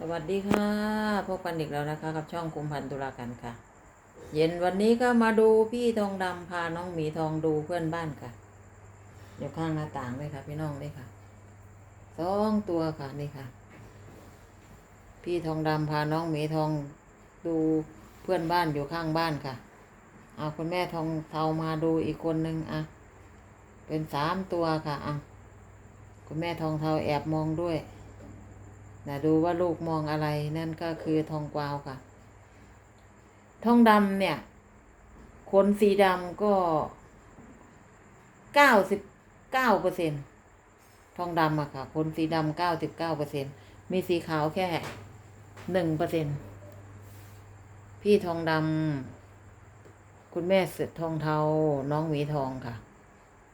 สวัสดีค่ะ พบกันอีกแล้วนะคะ กับช่องกุมพันธุรากันค่ะ เย็นวันนี้ก็มาดูพี่ทองดำพาน้องหมีทองดูเพื่อนบ้านค่ะอยู่ข้างหน้าต่างเลยค่ะ พี่น้องเลยค่ะสองตัวค่ะนี่ค่ะ พี่ทองดำพาน้องหมีทองดูเพื่อนบ้านอยู่ข้างบ้านค่ะเอาคุณแม่ทองเทามาดูอีกคนนึงอะเป็นสามตัวค่ะอะคุณแม่ทองเทาแอบมองด้วย นะดูว่าลูกมองอะไรนั่นก็คือทองกวาวค่ะ ทองดำเนี่ย ขนสีดำก็เก้าสิบเก้าเปอร์เซ็นทองดำอะค่ะ ขนสีดำเก้าสิบเก้าเปอร์เซ็นมีสีขาวแค่หนึ่งเปอร์เซ็นพี่ทองดำคุณแม่เสือทองเทาน้องหมีทองค่ะ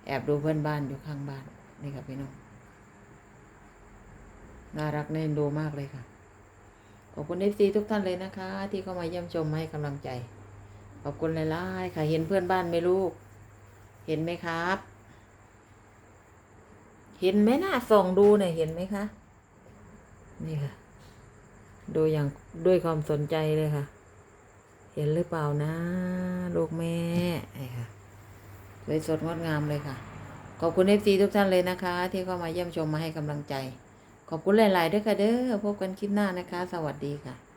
แอบดูเพื่อนบ้านอยู่ข้างบ้าน นี่ค่ะพี่น้อง น่ารักเน่นดูมากเลยค่ะ ขอบคุณเอฟซีทุกท่านเลยนะคะ ที่เข้ามาเยี่ยมชมให้กำลังใจ ขอบคุณหลายๆค่ะ เห็นเพื่อนบ้านไหมลูก เห็นไหมครับ เห็นไหมหน้าส่องดูเนี่ยเห็นไหมคะ นี่ค่ะ ดูอย่างด้วยความสนใจเลยค่ะ เห็นหรือเปล่านะ ลูกแม่นี่ค่ะสวยสดงดงามเลยค่ะ ขอบคุณเอฟซีทุกท่านเลยนะคะ ที่เข้ามาเยี่ยมชมมาให้กำลังใจ ขอบคุณหลาย ๆ ด้วยค่ะเด้อพบกันคลิปหน้านะคะ สวัสดีค่ะ